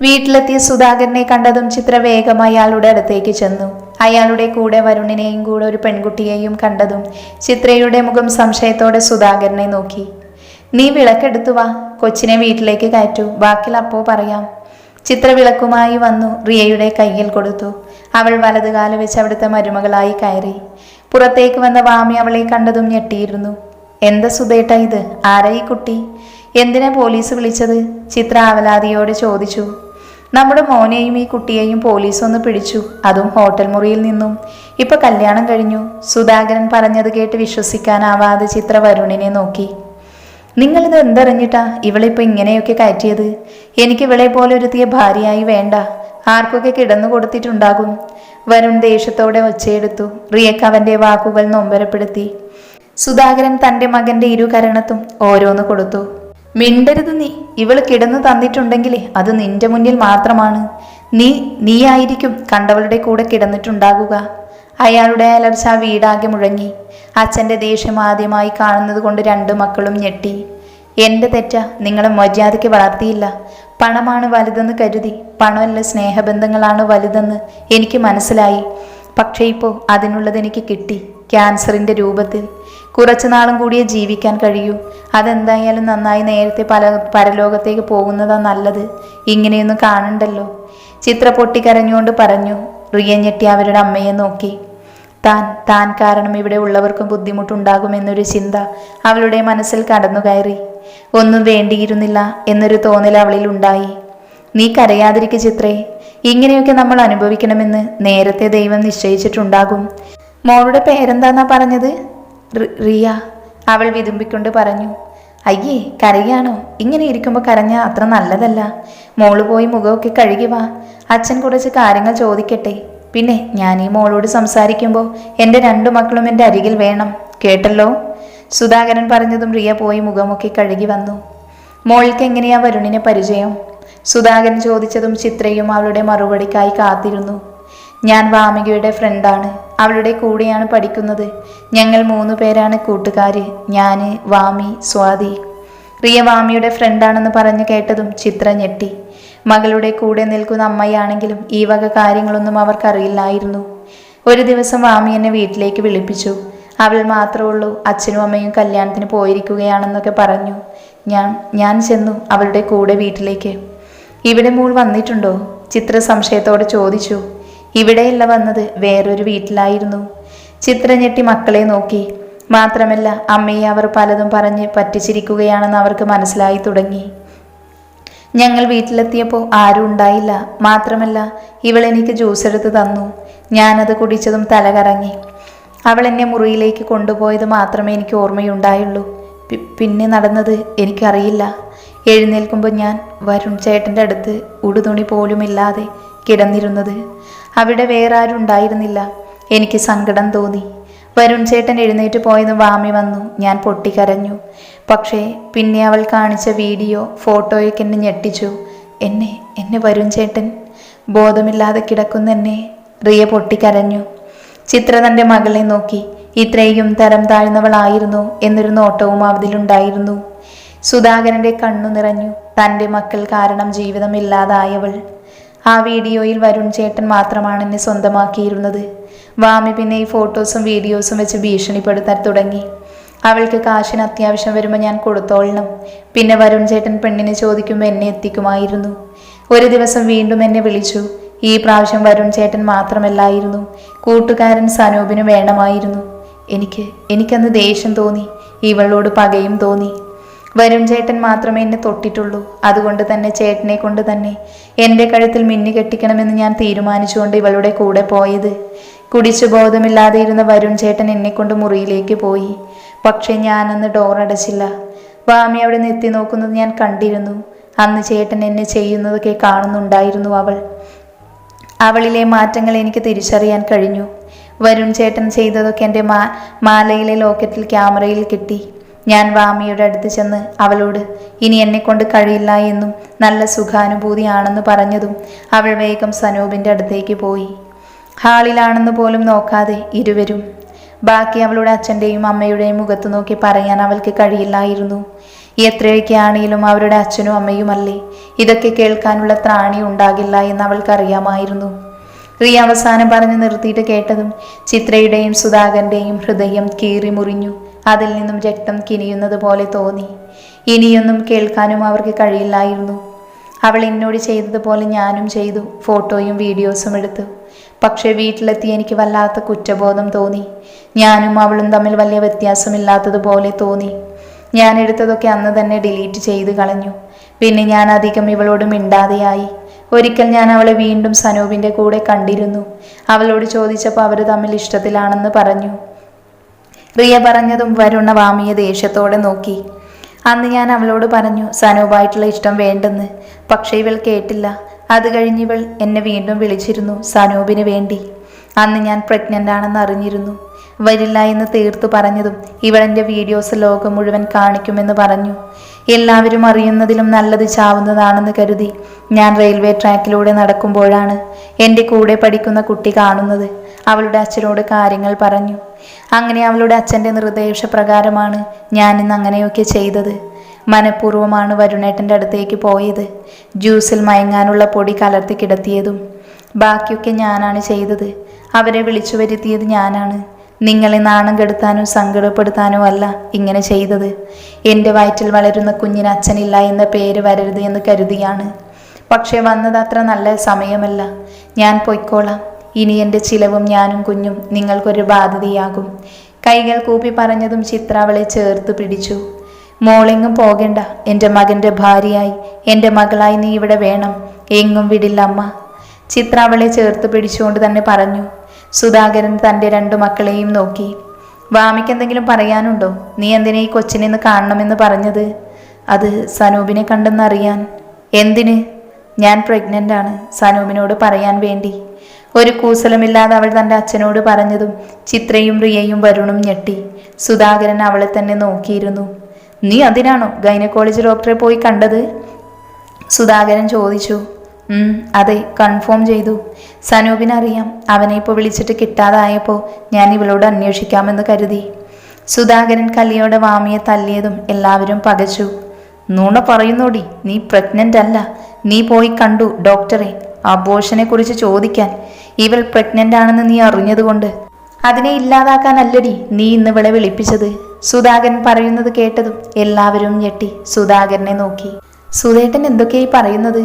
വീട്ടിലെത്തിയ സുധാകരനെ കണ്ടതും ചിത്ര വേഗം അയാളുടെ അടുത്തേക്ക് ചെന്നു. അയാളുടെ കൂടെ വരുണിനെയും കൂടെ ഒരു പെൺകുട്ടിയെയും കണ്ടതും ചിത്രയുടെ മുഖം സംശയത്തോടെ സുധാകരനെ നോക്കി. നീ വിളക്കെടുത്തു വാ. കൊച്ചിനെ വീട്ടിലേക്ക് കയറ്റൂ. ബാക്കിൽ അപ്പോ പറയാം. ചിത്ര വിളക്കുമായി വന്നു റിയയുടെ കയ്യിൽ കൊടുത്തു. അവൾ വലതുകാൽ വെച്ച് അവിടുത്തെ മരുമകളായി കയറി. പുറത്തേക്ക് വന്ന വാമി അവളെ കണ്ടതും ഞെട്ടിയിരുന്നു. എന്താ സുധേട്ട ഇത്? ആരായി കുട്ടി? എന്തിനാ പോലീസ് വിളിച്ചത്? ചിത്ര ആവലാതിയോട് ചോദിച്ചു. നമ്മുടെ മോനെയും ഈ കുട്ടിയെയും പോലീസ് ഒന്ന് പിടിച്ചു. അതും ഹോട്ടൽ മുറിയിൽ നിന്നും. ഇപ്പൊ കല്യാണം കഴിഞ്ഞു. സുധാകരൻ പറഞ്ഞത് കേട്ട് വിശ്വസിക്കാനാവാതെ ചിത്ര വരുണിനെ നോക്കി. നിങ്ങളിത് എന്തറിഞ്ഞിട്ടാ ഇവളിപ്പോ ഇങ്ങനെയൊക്കെ കയറ്റിയത്? എനിക്ക് ഇവളെ പോലെ ഒരുത്തിയ ഭാര്യയായി വേണ്ട. ആർക്കൊക്കെ കിടന്നു കൊടുത്തിട്ടുണ്ടാകും? വരുൺ ദേഷ്യത്തോടെ ഒച്ചയെടുത്തു. റിയക്ക് അവന്റെ വാക്കുകൾ നൊമ്പരപ്പെടുത്തി. സുധാകരൻ തന്റെ മകന്റെ ഇരുകരണത്തും ഓരോന്ന് കൊടുത്തു. മിണ്ടരുത് നീ. ഇവൾ കിടന്നു തന്നിട്ടുണ്ടെങ്കിലേ അത് നിന്റെ മുന്നിൽ മാത്രമാണ്. നീ നീയായിരിക്കും കണ്ടവളുടെ കൂടെ കിടന്നിട്ടുണ്ടാകുക. അയാളുടെ അലർച്ച വീടാകെ മുഴങ്ങി. അച്ഛന്റെ ദേഷ്യം ആദ്യമായി കാണുന്നത് കൊണ്ട് രണ്ടു മക്കളും ഞെട്ടി. എന്റെ തെറ്റ. നിങ്ങളെ മര്യാദയ്ക്ക് വളർത്തിയില്ല. പണമാണ് വലുതെന്ന് കരുതി. പണമല്ല സ്നേഹബന്ധങ്ങളാണ് വലുതെന്ന് എനിക്ക് മനസ്സിലായി. പക്ഷേ ഇപ്പോൾ അതിനുള്ളത് എനിക്ക് കിട്ടി. ക്യാൻസറിന്റെ രൂപത്തിൽ. കുറച്ചു നാളും കൂടിയേ ജീവിക്കാൻ കഴിയൂ. അതെന്തായാലും നന്നായി നേരത്തെ പല പരലോകത്തേക്ക് പോകുന്നതാ നല്ലത്. ഇങ്ങനെയൊന്നും കാണണ്ടല്ലോ. ചിത്ര പൊട്ടിക്കരഞ്ഞുകൊണ്ട് പറഞ്ഞു റിയ ഞെട്ടി അവരുടെ അമ്മയെ നോക്കി. താൻ താൻ കാരണം ഇവിടെ ഉള്ളവർക്കും ബുദ്ധിമുട്ടുണ്ടാകുമെന്നൊരു ചിന്ത അവളുടെ മനസ്സിൽ കടന്നു കയറി ഒന്നും വേണ്ടിയിരുന്നില്ല എന്നൊരു തോന്നൽ അവളിൽ ഉണ്ടായി. നീ കരയാതിരിക്കു ചിത്രേ. ഇങ്ങനെയൊക്കെ നമ്മൾ അനുഭവിക്കണമെന്ന് നേരത്തെ ദൈവം നിശ്ചയിച്ചിട്ടുണ്ടാകും. മോളുടെ പേരെന്താന്നാ പറഞ്ഞത്? റിയ അവൾ വിതുമ്പിക്കൊണ്ട് പറഞ്ഞു. അയ്യേ കരയാണോ? ഇങ്ങനെ ഇരിക്കുമ്പോൾ കരഞ്ഞ അത്ര നല്ലതല്ല. മോൾ പോയി മുഖമൊക്കെ കഴുകി വാ. അച്ഛൻ കുറച്ച് കാര്യങ്ങൾ ചോദിക്കട്ടെ. പിന്നെ ഞാൻ ഈ മോളോട് സംസാരിക്കുമ്പോൾ എന്റെ രണ്ടു മക്കളും എന്റെ അരികിൽ വേണം. കേട്ടല്ലോ? സുധാകരൻ പറഞ്ഞതും റിയ പോയി മുഖമൊക്കെ കഴുകി വന്നു. മോൾക്ക് എങ്ങനെയാ വരുണിനെ പരിചയം? സുധാകരൻ ചോദിച്ചതും ചിത്രയും അവളുടെ മറുപടിക്കായി കാത്തിരുന്നു. ഞാൻ വാമികയുടെ ഫ്രണ്ടാണ് അവളുടെ കൂടെയാണ് പഠിക്കുന്നത്. ഞങ്ങൾ മൂന്ന് പേരാണ് കൂട്ടുകാര്. ഞാൻ വാമി സ്വാതി. റിയ വാമിയുടെ ഫ്രണ്ടാണെന്ന് പറഞ്ഞു കേട്ടതും ചിത്ര ഞെട്ടി. മകളുടെ കൂടെ നിൽക്കുന്ന അമ്മയാണെങ്കിലും ഈ വക കാര്യങ്ങളൊന്നും അവർക്കറിയില്ലായിരുന്നു. ഒരു ദിവസം വാമി എന്നെ വീട്ടിലേക്ക് വിളിപ്പിച്ചു. അവൾ മാത്രമേ ഉള്ളൂ അച്ഛനും അമ്മയും കല്യാണത്തിന് പോയിരിക്കുകയാണെന്നൊക്കെ പറഞ്ഞു. ഞാൻ ഞാൻ ചെന്നു അവളുടെ കൂടെ വീട്ടിലേക്ക്. ഇവിടെ മോൾ വന്നിട്ടുണ്ടോ? ചിത്ര സംശയത്തോടെ ചോദിച്ചു. ഇവിടെയല്ല വന്നത് വേറൊരു വീട്ടിലായിരുന്നു. ചിത്ര ഞെട്ടി മക്കളെ നോക്കി. മാത്രമല്ല അമ്മയെ അവർ പലതും പറഞ്ഞ് പറ്റിച്ചിരിക്കുകയാണെന്ന് അവർക്ക് മനസ്സിലായി തുടങ്ങി. ഞങ്ങൾ വീട്ടിലെത്തിയപ്പോൾ ആരും ഉണ്ടായില്ല. മാത്രമല്ല ഇവൾ എനിക്ക് ജ്യൂസ് എടുത്ത് തന്നു. ഞാനത് കുടിച്ചതും തലകറങ്ങി. അവൾ എന്നെ മുറിയിലേക്ക് കൊണ്ടുപോയത് മാത്രമേ എനിക്ക് ഓർമ്മയുണ്ടായുള്ളൂ. പിന്നെ നടന്നത് എനിക്കറിയില്ല. എഴുന്നേൽക്കുമ്പോൾ ഞാൻ വരുൺ ചേട്ടന്റെ അടുത്ത് ഉടുതുണി പോലുമില്ലാതെ കിടന്നിരുന്നത്. അവിടെ വേറെ ആരും ഉണ്ടായിരുന്നില്ല. എനിക്ക് സങ്കടം തോന്നി. വരുൺ ചേട്ടൻ എഴുന്നേറ്റ് പോയത് വാമി വന്നു. ഞാൻ പൊട്ടിക്കരഞ്ഞു. പക്ഷേ പിന്നെ അവൾ കാണിച്ച വീഡിയോ ഫോട്ടോയൊക്കെ എന്നെ ഞെട്ടിച്ചു. എന്നെ എന്നെ വരുൺ ചേട്ടൻ? ബോധമില്ലാതെ കിടക്കുന്ന എന്നെ? റിയ പൊട്ടിക്കരഞ്ഞു. ചിത്ര തന്റെ മകളെ നോക്കി. ഇത്രയും തരം താഴ്ന്നവളായിരുന്നു എന്നൊരു നോട്ടവും അതിലുണ്ടായിരുന്നു സുധാകരന്റെ കണ്ണു നിറഞ്ഞു. തന്റെ മക്കൾ കാരണം ജീവിതം ഇല്ലാതായവൾ. ആ വീഡിയോയിൽ വരുൺ ചേട്ടൻ മാത്രമാണ് എന്നെ സ്വന്തമാക്കിയിരുന്നത്. വാമി പിന്നെ ഈ ഫോട്ടോസും വീഡിയോസും വെച്ച് ഭീഷണിപ്പെടുത്താൻ തുടങ്ങി. അവൾക്ക് കാശിന് അത്യാവശ്യം വരുമ്പോൾ ഞാൻ കൊടുത്തോളണം. പിന്നെ വരുൺ ചേട്ടൻ പെണ്ണിനെ ചോദിക്കുമ്പോൾ എന്നെ എത്തിക്കുമായിരുന്നു. ഒരു ദിവസം വീണ്ടും എന്നെ വിളിച്ചു. ഈ പ്രാവശ്യം വരുൺ ചേട്ടൻ മാത്രമല്ലായിരുന്നു. കൂട്ടുകാരൻ സനൂപിന് വേണമായിരുന്നു. എനിക്ക് എനിക്കന്ന് ദേഷ്യം തോന്നി. ഇവളോട് പകയും തോന്നി. വരുൺ ചേട്ടൻ മാത്രമേ എന്നെ തൊട്ടിട്ടുള്ളൂ. അതുകൊണ്ട് തന്നെ ചേട്ടനെ കൊണ്ട് തന്നെ എന്റെ കഴുത്തിൽ മിന്നി കെട്ടിക്കണമെന്ന് ഞാൻ തീരുമാനിച്ചുകൊണ്ട് ഇവളുടെ കൂടെ പോയത്. കുടിച്ചു ബോധമില്ലാതെ ഇരുന്ന വരുൺ ചേട്ടൻ എന്നെ കൊണ്ട് മുറിയിലേക്ക് പോയി. പക്ഷേ ഞാനന്ന് ഡോർ അടച്ചില്ല. വാമി അവിടെ നിന്ന് നോക്കുന്നത് ഞാൻ കണ്ടിരുന്നു. അന്ന് ചേട്ടൻ എന്നെ ചെയ്യുന്നതൊക്കെ കാണുന്നുണ്ടായിരുന്നു അവൾ. അവളിലെ മാറ്റങ്ങൾ എനിക്ക് തിരിച്ചറിയാൻ കഴിഞ്ഞു. വരുൺ ചേട്ടൻ ചെയ്തതൊക്കെ എന്റെ മാ മാലയിലെ ലോക്കറ്റിൽ ക്യാമറയിൽ കിട്ടി. ഞാൻ വാമിയുടെ അടുത്ത് ചെന്ന് അവളോട് ഇനി എന്നെ കൊണ്ട് കഴിയില്ല എന്നും നല്ല സുഖാനുഭൂതിയാണെന്ന് പറഞ്ഞതും അവൾ വേഗം സനൂപിന്റെ അടുത്തേക്ക് പോയി. ഹാളിലാണെന്ന് പോലും നോക്കാതെ ഇരുവരും. ബാക്കി അവളുടെ അച്ഛന്റെയും അമ്മയുടെയും മുഖത്ത് നോക്കി പറയാൻ അവൾക്ക് കഴിയില്ലായിരുന്നു. എത്രയൊക്കെയാണെങ്കിലും അവരുടെ അച്ഛനും അമ്മയുമല്ലേ? ഇതൊക്കെ കേൾക്കാനുള്ള ത്രാണി ഉണ്ടാകില്ല എന്ന് അവൾക്കറിയാമായിരുന്നു. റിയ അവസാനം പറഞ്ഞു നിർത്തിയിട്ട് കേട്ടതും ചിത്രയുടെയും സുധാകരന്റെയും ഹൃദയം കീറി മുറിഞ്ഞു അതിൽ നിന്നും രക്തം കിനിയുന്നത് പോലെ തോന്നി. ഇനിയൊന്നും കേൾക്കാനും അവർക്ക് കഴിയില്ലായിരുന്നു. അവൾ എന്നോട് ചെയ്തതുപോലെ ഞാനും ചെയ്തു ഫോട്ടോയും വീഡിയോസും എടുത്തു. പക്ഷേ വീട്ടിലെത്തി എനിക്ക് വല്ലാത്ത കുറ്റബോധം തോന്നി. ഞാനും അവളും തമ്മിൽ വലിയ വ്യത്യാസമില്ലാത്തതുപോലെ തോന്നി. ഞാൻ എടുത്തതൊക്കെ അന്ന് തന്നെ ഡിലീറ്റ് ചെയ്ത് കളഞ്ഞു. പിന്നെ ഞാൻ അധികം ഇവളോട് മിണ്ടാതെയായി. ഒരിക്കൽ ഞാൻ അവളെ വീണ്ടും സനൂപിന്റെ കൂടെ കണ്ടിരുന്നു. അവളോട് ചോദിച്ചപ്പോൾ അവർ തമ്മിൽ ഇഷ്ടത്തിലാണെന്ന് പറഞ്ഞു. റിയ പറഞ്ഞതും വരുണ വാമിയെ ദേഷ്യത്തോടെ നോക്കി. അന്ന് ഞാൻ അവളോട് പറഞ്ഞു സനൂപായിട്ടുള്ള ഇഷ്ടം വേണ്ടെന്ന്. പക്ഷേ ഇവൾ കേട്ടില്ല. അത് കഴിഞ്ഞ് ഇവൾ എന്നെ വീണ്ടും വിളിച്ചിരുന്നു സനൂപിന് വേണ്ടി. അന്ന് ഞാൻ പ്രഗ്നന്റ് ആണെന്ന് അറിഞ്ഞിരുന്നു. വരില്ല എന്ന് തീർത്തു പറഞ്ഞതും ഇവളെന്റെ വീഡിയോസ് ലോകം മുഴുവൻ കാണിക്കുമെന്ന് പറഞ്ഞു. എല്ലാവരും അറിയുന്നതിലും നല്ലത് ചാവുന്നതാണെന്ന് കരുതി ഞാൻ റെയിൽവേ ട്രാക്കിലൂടെ നടക്കുമ്പോഴാണ് എന്റെ കൂടെ പഠിക്കുന്ന കുട്ടി കാണുന്നത്. അവളുടെ അച്ഛനോട് കാര്യങ്ങൾ പറഞ്ഞു. അങ്ങനെ അവളുടെ അച്ഛന്റെ നിർദ്ദേശപ്രകാരമാണ് ഞാനിന്ന് അങ്ങനെയൊക്കെ ചെയ്തത്. മനഃപൂർവമാണ് വരുണേട്ടന്റെ അടുത്തേക്ക് പോയത്. ജ്യൂസിൽ മയങ്ങാനുള്ള പൊടി കലർത്തി കിടത്തിയതും. ബാക്കിയൊക്കെ ഞാനാണ് ചെയ്തത്. അവരെ വിളിച്ചു വരുത്തിയത് ഞാനാണ്. നിങ്ങളെ നാണം കെടുത്താനോ സങ്കടപ്പെടുത്താനോ അല്ല ഇങ്ങനെ ചെയ്തത്. എന്റെ വയറ്റിൽ വളരുന്ന കുഞ്ഞിന് അച്ഛനില്ല എന്ന പേര് വരരുത് എന്ന് കരുതിയാണ്. പക്ഷേ വന്നത് അത്ര നല്ല സമയമല്ല. ഞാൻ പൊയ്ക്കോളാം. ഇനി എന്റെ ചിലവും ഞാനും കുഞ്ഞും നിങ്ങൾക്കൊരു ബാധ്യതയാകും. കൈകൾ കൂപ്പി പറഞ്ഞതും ചിത്ര അവളെ ചേർത്ത് പിടിച്ചു. മോളെങ്ങും പോകണ്ട. എന്റെ മകന്റെ ഭാര്യയായി. എന്റെ മകളായി നീ ഇവിടെ വേണം. എങ്ങും വിടില്ല അമ്മ. ചിത്ര അവളെ ചേർത്ത് പിടിച്ചുകൊണ്ട് തന്നെ പറഞ്ഞു. സുധാകരൻ തന്റെ രണ്ടു മക്കളെയും നോക്കി. വാമിക്ക് എന്തെങ്കിലും പറയാനുണ്ടോ? നീ എന്തിനാ ഈ കൊച്ചിനെ ഒന്ന് കാണണമെന്ന് പറഞ്ഞത്? അത് സനൂപിനെ കണ്ടെന്നറിയാൻ. എന്തിന്? ഞാൻ പ്രഗ്നന്റ് ആണ്. സനൂപിനോട് പറയാൻ വേണ്ടി. ഒരു കൂസലമില്ലാതെ അവൾ തന്റെ അച്ഛനോട് പറഞ്ഞതും ചിത്രയും റിയയും വരുണും ഞെട്ടി. സുധാകരൻ അവളെ തന്നെ നോക്കിയിരുന്നു. നീ അതിനാണോ ഗൈനക്കോളജി ഡോക്ടറെ പോയി കണ്ടത്? സുധാകരൻ ചോദിച്ചു. അതെ കൺഫേം ചെയ്തു. സനൂപിനറിയാം. അവനെ ഇപ്പോൾ വിളിച്ചിട്ട് കിട്ടാതായപ്പോൾ ഞാൻ ഇവളോട് അന്വേഷിക്കാമെന്ന് കരുതി. സുധാകരൻ കല്ലിയോടെ വാമിയെ തല്ലിയതും എല്ലാവരും പകച്ചു. നൂണ പറയുന്നോടി നീ പ്രഗ്നന്റ് അല്ല നീ പോയി കണ്ടു ഡോക്ടറെ. അബോഷനെ കുറിച്ച് ചോദിക്കാൻ. ഇവൾ പ്രഗ്നന്റ് ആണെന്ന് നീ അറിഞ്ഞതുകൊണ്ട്. അതിനെ ഇല്ലാതാക്കാനല്ലടി നീ ഇന്ന് ഇവളെ വിളിപ്പിച്ചത്. സുധാകരൻ പറയുന്നത് കേട്ടതും എല്ലാവരും ഞെട്ടി. സുധാകരനെ നോക്കി. സുധേട്ടൻ എന്തൊക്കെയായി പറയുന്നത്?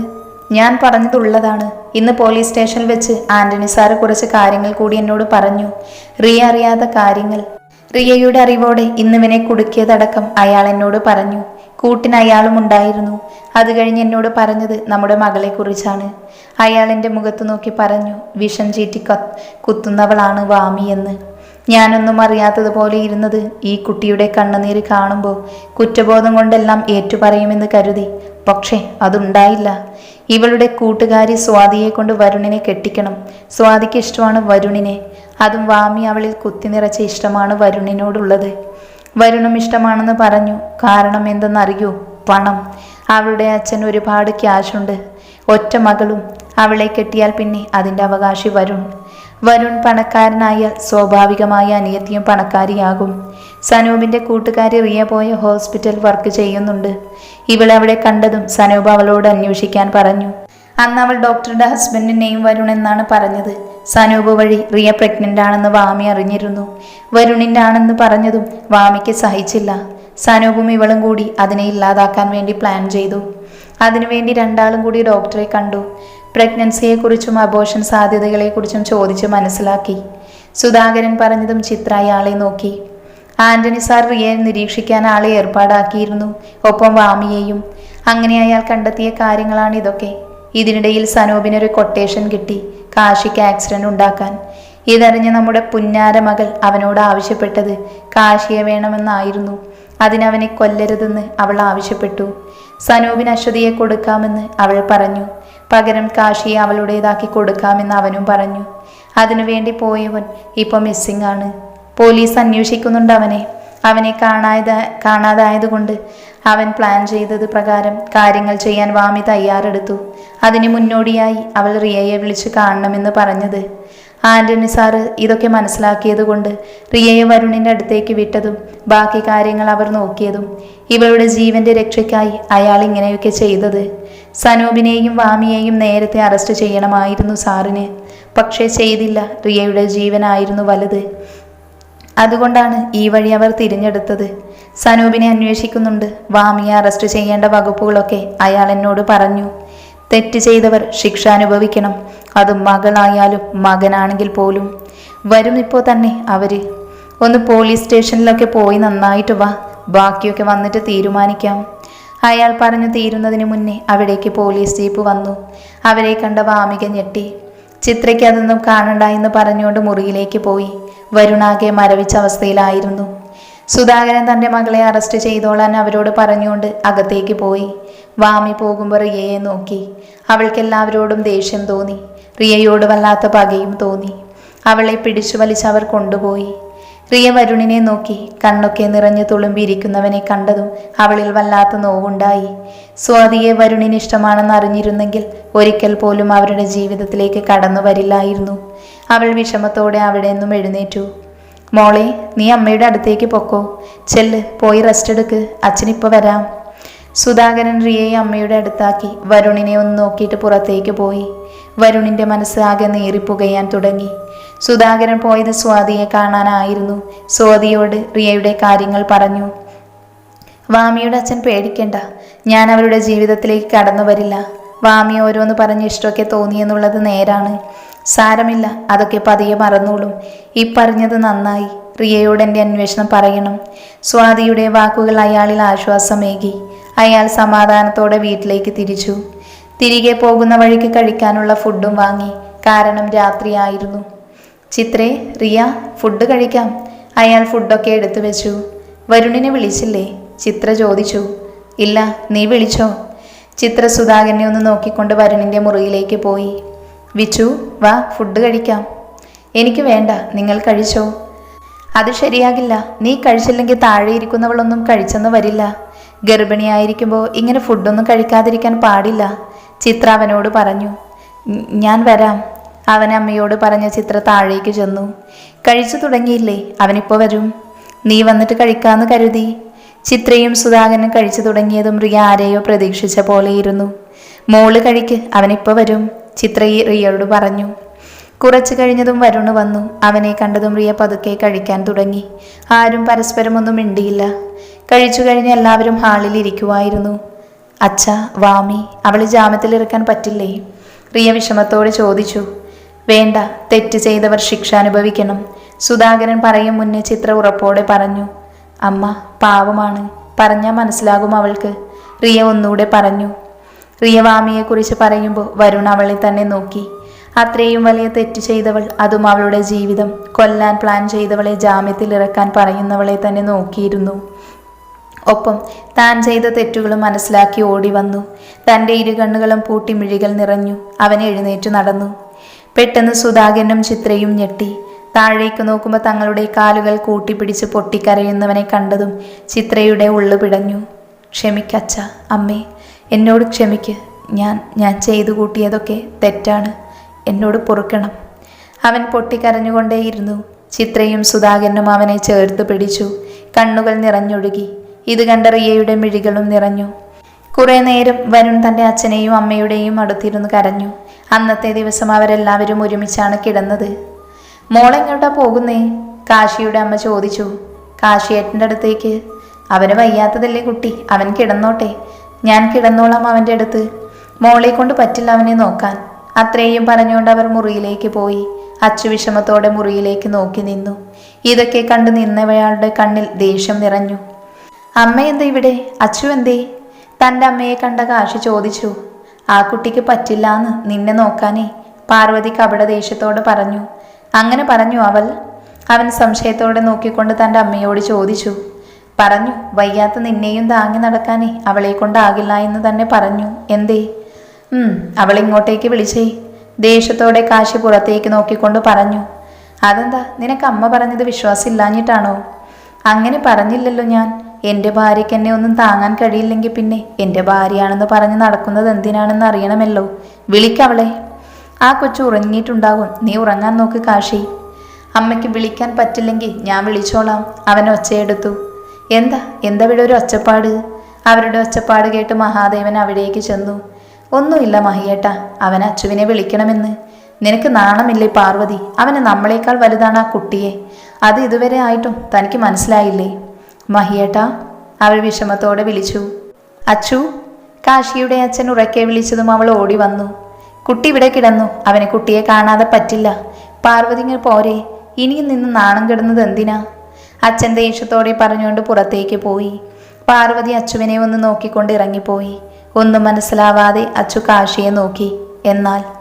ഞാൻ പറഞ്ഞതുള്ളതാണ്. ഇന്ന് പോലീസ് സ്റ്റേഷനിൽ വെച്ച് ആന്റണി സാറ് കുറച്ച് കാര്യങ്ങൾ കൂടി എന്നോട് പറഞ്ഞു. റിയ അറിയാത്ത കാര്യങ്ങൾ. റിയയുടെ അറിവോടെ ഇന്നിവനെ കുടുക്കിയതടക്കം അയാൾ എന്നോട് പറഞ്ഞു. കൂട്ടിന് അയാളും ഉണ്ടായിരുന്നു. അത് കഴിഞ്ഞ് എന്നോട് പറഞ്ഞത് നമ്മുടെ മകളെക്കുറിച്ചാണ് അയാൾ എന്റെ മുഖത്ത് നോക്കി പറഞ്ഞു വിഷം ചീറ്റി കത്ത് കുത്തുന്നവളാണ് വാമി എന്ന്. ഞാനൊന്നും അറിയാത്തതുപോലെ ഇരുന്നത് ഈ കുട്ടിയുടെ കണ്ണുനീര് കാണുമ്പോൾ കുറ്റബോധം കൊണ്ടെല്ലാം ഏറ്റുപറയുമെന്ന് കരുതി. പക്ഷേ അതുണ്ടായില്ല. ഇവളുടെ കൂട്ടുകാരി സ്വാതിയെ കൊണ്ട് വരുണിനെ കെട്ടിക്കണം. സ്വാതിക്ക് ഇഷ്ടമാണ് വരുണിനെ. അതും വാമി അവളിൽ കുത്തി നിറച്ച ഇഷ്ടമാണ് വരുണിനോടുള്ളത്. വരുണും ഇഷ്ടമാണെന്ന് പറഞ്ഞു. കാരണം എന്തെന്നറിയോ? പണം. അവളുടെ അച്ഛൻ ഒരുപാട് ക്യാഷുണ്ട്. ഒറ്റ മകളും അവളെ കെട്ടിയാൽ പിന്നെ അതിന്റെ അവകാശി വരുൺ. വരുൺ പണക്കാരനായാൽ സ്വാഭാവികമായി അനിയത്തിയും പണക്കാരിയാകും. സനൂപിന്റെ കൂട്ടുകാരി റിയ പോയ ഹോസ്പിറ്റൽ വർക്ക് ചെയ്യുന്നുണ്ട്. ഇവളെ അവിടെ കണ്ടതും സനൂപ് അവളോട് അന്വേഷിക്കാൻ പറഞ്ഞു. അന്ന് അവൾ ഡോക്ടറുടെ ഹസ്ബൻഡിനെയും വരുൺ എന്നാണ് പറഞ്ഞത്. സനൂപ് വഴി റിയ പ്രഗ്നന്റ് ആണെന്ന് വാമി അറിഞ്ഞിരുന്നു. വരുണിന്റെ ആണെന്ന് പറഞ്ഞതും വാമിക്ക് സഹിച്ചില്ല. സനൂപും ഇവളും കൂടി അതിനെ ഇല്ലാതാക്കാൻ വേണ്ടി പ്ലാൻ ചെയ്തു. അതിനുവേണ്ടി രണ്ടാളും കൂടി ഡോക്ടറെ കണ്ടു. പ്രഗ്നൻസിയെക്കുറിച്ചും അബോഷൻ സാധ്യതകളെക്കുറിച്ചും ചോദിച്ച് മനസ്സിലാക്കി. സുധാകരൻ പറഞ്ഞതും ചിത്ര അയാളെ നോക്കി. ആന്റണി സാർ റിയയെ നിരീക്ഷിക്കാൻ ആളെ ഏർപ്പാടാക്കിയിരുന്നു. ഒപ്പം വാമിയെയും. അങ്ങനെ അയാൾ കണ്ടെത്തിയ കാര്യങ്ങളാണ് ഇതൊക്കെ. ഇതിനിടയിൽ സനൂപിനൊരു കൊട്ടേഷൻ കിട്ടി. കാശിക്ക് ആക്സിഡന്റ് ഉണ്ടാക്കാൻ. ഇതറിഞ്ഞ് നമ്മുടെ പുന്നാര മകൾ അവനോട് ആവശ്യപ്പെട്ടത് കാശിയെ വേണമെന്നായിരുന്നു. അതിനവനെ കൊല്ലരുതെന്ന് അവൾ ആവശ്യപ്പെട്ടു. സനൂപിന് അശ്വതിയെ കൊടുക്കാമെന്ന് അവൾ പറഞ്ഞു. പകരം കാശിയെ അവളുടേതാക്കി കൊടുക്കാമെന്ന് അവനും പറഞ്ഞു. അതിനുവേണ്ടി പോയവൻ ഇപ്പോൾ മിസ്സിംഗ് ആണ്. പോലീസ് അന്വേഷിക്കുന്നുണ്ട് അവനെ. അവനെ കാണാതെ കാണാതായതുകൊണ്ട് അവൻ പ്ലാൻ ചെയ്തത് പ്രകാരം കാര്യങ്ങൾ ചെയ്യാൻ വാമി തയ്യാറെടുത്തു. അതിന് മുന്നോടിയായി അവൾ റിയയെ വിളിച്ച് കാണണമെന്ന് പറഞ്ഞത്. ആന്റണി സാറ് ഇതൊക്കെ മനസ്സിലാക്കിയത് കൊണ്ട് റിയയെ വരുണിന്റെ അടുത്തേക്ക് വിട്ടതും ബാക്കി കാര്യങ്ങൾ അവർ നോക്കിയതും ഇവളുടെ ജീവന്റെ രക്ഷയ്ക്കായി അയാൾ ഇങ്ങനെയൊക്കെ ചെയ്തത്. സനൂപിനെയും വാമിയെയും നേരത്തെ അറസ്റ്റ് ചെയ്യണമായിരുന്നു സാറിന്. പക്ഷേ ചെയ്തില്ല. റിയയുടെ ജീവനായിരുന്നു വലുത്. അതുകൊണ്ടാണ് ഈ വഴി അവർ തിരഞ്ഞെടുത്തത്. സനൂപിനെ അന്വേഷിക്കുന്നുണ്ട്. വാമിയെ അറസ്റ്റ് ചെയ്യേണ്ട വകുപ്പുകളൊക്കെ അയാൾ എന്നോട് പറഞ്ഞു. തെറ്റ് ചെയ്തവർ ശിക്ഷ അനുഭവിക്കണം. അത് മകളായാലും മകനാണെങ്കിൽ പോലും. വരും ഇപ്പോൾ തന്നെ അവർ. ഒന്ന് പോലീസ് സ്റ്റേഷനിലൊക്കെ പോയി നന്നായിട്ട് വാ. ബാക്കിയൊക്കെ വന്നിട്ട് തീരുമാനിക്കാം. അയാൾ പറഞ്ഞു തീരുന്നതിന് മുന്നേ അവിടേക്ക് പോലീസ് ജീപ്പ് വന്നു. അവരെ കണ്ട വാമിക ഞെട്ടി. ചിത്രയ്ക്ക് അതൊന്നും കാണണ്ട എന്ന് പറഞ്ഞുകൊണ്ട് മുറിയിലേക്ക് പോയി. വരുണാകെ മരവിച്ച അവസ്ഥയിലായിരുന്നു. സുധാകരൻ തന്റെ മകളെ അറസ്റ്റ് ചെയ്തോളാൻ അവരോട് പറഞ്ഞുകൊണ്ട് അകത്തേക്ക് പോയി. വാമി പോകുമ്പോൾ റിയയെ നോക്കി. അവൾക്കെല്ലാവരോടും ദേഷ്യം തോന്നി. റിയയോട് വല്ലാത്ത പകയും തോന്നി. അവളെ പിടിച്ചു വലിച്ച് അവർ കൊണ്ടുപോയി. റിയ വരുണിനെ നോക്കി. കണ്ണൊക്കെ നിറഞ്ഞു തുളുമ്പിയിരിക്കുന്നവനെ കണ്ടതും അവളിൽ വല്ലാത്ത നോവുണ്ടായി. സ്വാതിയെ വരുണിന് ഇഷ്ടമാണെന്ന് അറിഞ്ഞിരുന്നെങ്കിൽ ഒരിക്കൽ പോലും അവരുടെ ജീവിതത്തിലേക്ക് കടന്നു വരില്ലായിരുന്നു. അവൾ വിഷമത്തോടെ അവിടെ നിന്നും എഴുന്നേറ്റു. മോളെ നീ അമ്മയുടെ അടുത്തേക്ക് പൊക്കോ. ചെല്ല് പോയി റെസ്റ്റ് എടുക്ക്. അച്ഛനിപ്പോൾ വരാം. സുധാകരൻ റിയയെ അമ്മയുടെ അടുത്താക്കി. വരുണിനെ ഒന്ന് നോക്കിയിട്ട് പുറത്തേക്ക് പോയി. വരുണിന്റെ മനസ്സ് ആകെ നീറിപ്പുകയാൻ തുടങ്ങി. സുധാകരൻ പോയത് സ്വാതിയെ കാണാനായിരുന്നു. സ്വാതിയോട് റിയയുടെ കാര്യങ്ങൾ പറഞ്ഞു. വാമിയുടെ അച്ഛൻ പേടിക്കണ്ട. ഞാൻ അവരുടെ ജീവിതത്തിലേക്ക് കടന്നു വരില്ല വാമി ഓരോന്ന് പറഞ്ഞ് ഇഷ്ടമൊക്കെ തോന്നിയെന്നുള്ളത് നേരാണ്. സാരമില്ല അതൊക്കെ പതിയെ മറന്നോളും. ഈ പറഞ്ഞത് നന്നായി. റിയയോട് എന്റെ അന്വേഷണം പറയണം. സ്വാതിയുടെ വാക്കുകൾ അയാളിൽ ആശ്വാസമേകി. അയാൾ സമാധാനത്തോടെ വീട്ടിലേക്ക് തിരിച്ചു. തിരികെ പോകുന്ന വഴിക്ക് കഴിക്കാനുള്ള ഫുഡും വാങ്ങി. കാരണം രാത്രിയായിരുന്നു ചിത്രേ റിയ ഫുഡ് കഴിക്കാം. അയാൾ ഫുഡൊക്കെ എടുത്തു വെച്ചു. വരുണിനെ വിളിച്ചില്ലേ? ചിത്ര ചോദിച്ചു. ഇല്ല നീ വിളിച്ചോ? ചിത്ര സുധാകരനെ ഒന്ന് നോക്കിക്കൊണ്ട് വരുണിന്റെ മുറിയിലേക്ക് പോയി. വിച്ചു വാ ഫുഡ് കഴിക്കാം. എനിക്ക് വേണ്ട നിങ്ങൾ കഴിച്ചോ. അത് ശരിയാകില്ല. നീ കഴിച്ചില്ലെങ്കിൽ താഴെ ഇരിക്കുന്നവളൊന്നും കഴിച്ചെന്ന് വരില്ല. ഗർഭിണിയായിരിക്കുമ്പോൾ ഇങ്ങനെ ഫുഡൊന്നും കഴിക്കാതിരിക്കാൻ പാടില്ല ചിത്ര അവനോട് പറഞ്ഞു. ഞാൻ വരാം. അവൻ അമ്മയോട് പറഞ്ഞ ചിത്ര താഴേക്ക് ചെന്നു. കഴിച്ചു തുടങ്ങിയില്ലേ? അവനിപ്പോൾ വരും. നീ വന്നിട്ട് കഴിക്കാമെന്ന് കരുതി. ചിത്രയും സുധാകരനും കഴിച്ചു തുടങ്ങിയതും റിയ ആരെയോ പ്രതീക്ഷിച്ച പോലെയിരുന്നു മോൾ കഴിക്ക് അവനിപ്പോൾ വരും. ചിത്ര റിയയോട് പറഞ്ഞു. കുറച്ചു കഴിഞ്ഞതും വരുണ് വന്നു. അവനെ കണ്ടതും റിയ പതുക്കെ കഴിക്കാൻ തുടങ്ങി. ആരും പരസ്പരം ഒന്നും മിണ്ടിയില്ല. കഴിച്ചു കഴിഞ്ഞ് എല്ലാവരും ഹാളിൽ ഇരിക്കുമായിരുന്നു അച്ഛ വാമി അവൾ ജാമ്യത്തിലിറക്കാൻ പറ്റില്ലേ? റിയ വിഷമത്തോടെ ചോദിച്ചു. വേണ്ട തെറ്റ് ചെയ്തവർ ശിക്ഷ അനുഭവിക്കണം സുധാകരൻ പറയും മുന്നേ ചിത്ര ഉറപ്പോടെ പറഞ്ഞു. അമ്മ പാവമാണ്. പറഞ്ഞാൽ മനസ്സിലാകും അവൾക്ക് റിയ ഒന്നുകൂടെ പറഞ്ഞു. റിയ കുറിച്ച് പറയുമ്പോൾ വരുൺ അവളെ തന്നെ നോക്കി. അത്രയും വലിയ തെറ്റ് ചെയ്തവൾ അതും അവളുടെ ജീവിതം. കൊല്ലാൻ പ്ലാൻ ചെയ്തവളെ ജാമ്യത്തിൽ ഇറക്കാൻ പറയുന്നവളെ തന്നെ നോക്കിയിരുന്നു. ഒപ്പം താൻ ചെയ്ത തെറ്റുകളും മനസ്സിലാക്കി ഓടി വന്നു. തന്റെ ഇരുകണ്ണുകളും പൂട്ടി മിഴികൾ നിറഞ്ഞു. അവൻ എഴുന്നേറ്റ് നടന്നു. പെട്ടെന്ന് സുധാകരനും ചിത്രയും ഞെട്ടി. താഴേക്ക് നോക്കുമ്പോൾ തങ്ങളുടെ കാലുകൾ കൂട്ടിപ്പിടിച്ച് പൊട്ടിക്കരയുന്നവനെ കണ്ടതും ചിത്രയുടെ ഉള്ളു പിടഞ്ഞു. ക്ഷമിക്കച്ച അമ്മേ. എന്നോട് ക്ഷമിക്ക്. ഞാൻ ഞാൻ ചെയ്തു കൂട്ടിയതൊക്കെ തെറ്റാണ്. എന്നോട് പൊറുക്കണം. അവൻ പൊട്ടിക്കരഞ്ഞുകൊണ്ടേയിരുന്നു ചിത്രയും സുധാകരനും അവനെ ചേർത്ത് പിടിച്ചു. കണ്ണുകൾ നിറഞ്ഞൊഴുകി. ഇത് കണ്ട റിയയുടെ മിഴികളും നിറഞ്ഞു. കുറേ നേരം വരുൺ തന്റെ അച്ഛനെയും അമ്മയുടെയും അടുത്തിരുന്ന് കരഞ്ഞു. അന്നത്തെ ദിവസം അവരെല്ലാവരും ഒരുമിച്ചാണ് കിടന്നത്. മോളെങ്ങോട്ടാ പോകുന്നേ? കാശിയുടെ അമ്മ ചോദിച്ചു. കാശിയേട്ടന്റെ അടുത്തേക്ക്. അവന് വയ്യാത്തതല്ലേ കുട്ടി? അവൻ കിടന്നോട്ടെ. ഞാൻ കിടന്നോളാം അവന്റെ അടുത്ത്. മോളെ കൊണ്ട് പറ്റില്ല അവനെ നോക്കാൻ. അത്രയും പറഞ്ഞുകൊണ്ട് അവർ മുറിയിലേക്ക് പോയി. അച്ചു വിഷമത്തോടെ മുറിയിലേക്ക് നോക്കി നിന്നു. ഇതൊക്കെ കണ്ടു നിന്നവയാളുടെ കണ്ണിൽ ദേഷ്യം നിറഞ്ഞു. അമ്മ എന്താ ഇവിടെ? അച്ചു എന്തേ? തന്റെ അമ്മയെ കണ്ട കാശി ചോദിച്ചു. ആ കുട്ടിക്ക് പറ്റില്ലാന്ന് നിന്നെ നോക്കാനേ പാർവതി കപട ദേഷ്യത്തോട് പറഞ്ഞു. അങ്ങനെ പറഞ്ഞു അവൾ. അവൻ സംശയത്തോടെ നോക്കിക്കൊണ്ട് തന്റെ അമ്മയോട് ചോദിച്ചു. പറഞ്ഞു വയ്യാത്ത നിന്നെയും താങ്ങി നടക്കാനേ അവളെ കൊണ്ടാകില്ല എന്ന് തന്നെ പറഞ്ഞു. എന്തേ? ഉം അവളിങ്ങോട്ടേക്ക് വിളിച്ചേ. ദേഷ്യത്തോടെ കാശി പുറത്തേക്ക് നോക്കിക്കൊണ്ട് പറഞ്ഞു അതെന്താ നിനക്ക് അമ്മ പറഞ്ഞത് വിശ്വാസമില്ലാഞ്ഞിട്ടാണോ? അങ്ങനെ പറഞ്ഞില്ലല്ലോ ഞാൻ. എന്റെ ഭാര്യയ്ക്ക് എന്നെ ഒന്നും താങ്ങാൻ കഴിയില്ലെങ്കിൽ പിന്നെ എന്റെ ഭാര്യയാണെന്ന് പറഞ്ഞ് നടക്കുന്നത് എന്തിനാണെന്ന് അറിയണമല്ലോ. വിളിക്കവളെ ആ കൊച്ചു ഉറങ്ങിയിട്ടുണ്ടാകും. നീ ഉറങ്ങാൻ നോക്ക് കാശി. അമ്മയ്ക്ക് വിളിക്കാൻ പറ്റില്ലെങ്കിൽ ഞാൻ വിളിച്ചോളാം. അവൻ ഒച്ചയെടുത്തു. എന്താ? എന്താ ഇവിടെ ഒരു ഒച്ചപ്പാട്? അവരുടെ ഒച്ചപ്പാട് കേട്ട് മഹാദേവൻ അവിടേക്ക് ചെന്നു. ഒന്നുമില്ല മഹിയേട്ട അവൻ അച്ചുവിനെ വിളിക്കണമെന്ന്. നിനക്ക് നാണമില്ലേ പാർവതി? അവന് നമ്മളെക്കാൾ വലുതാണ് ആ കുട്ടിയെ. അത് ഇതുവരെ ആയിട്ടും തനിക്ക് മനസ്സിലായില്ലേ? മഹിയേട്ട അവൾ വിഷമത്തോടെ വിളിച്ചു. അച്ചു കാശിയുടെ അച്ഛൻ ഉറക്കെ വിളിച്ചതും അവൾ ഓടി വന്നു. കുട്ടി ഇവിടെ കിടന്നു. അവനെ കുട്ടിയെ കാണാതെ പറ്റില്ല. പാർവതിങ്ങൾ പോരെ. ഇനിയും നിന്ന് നാണം കിടന്നത് എന്തിനാ? അച്ഛൻ ദേഷ്യത്തോടെ പറഞ്ഞുകൊണ്ട് പുറത്തേക്ക് പോയി. പാർവതി അച്ചുവിനെ ഒന്ന് നോക്കിക്കൊണ്ട് ഇറങ്ങിപ്പോയി. ഒന്നും മനസ്സിലാവാതെ അച്ചു കാശിയെ നോക്കി. എന്നാൽ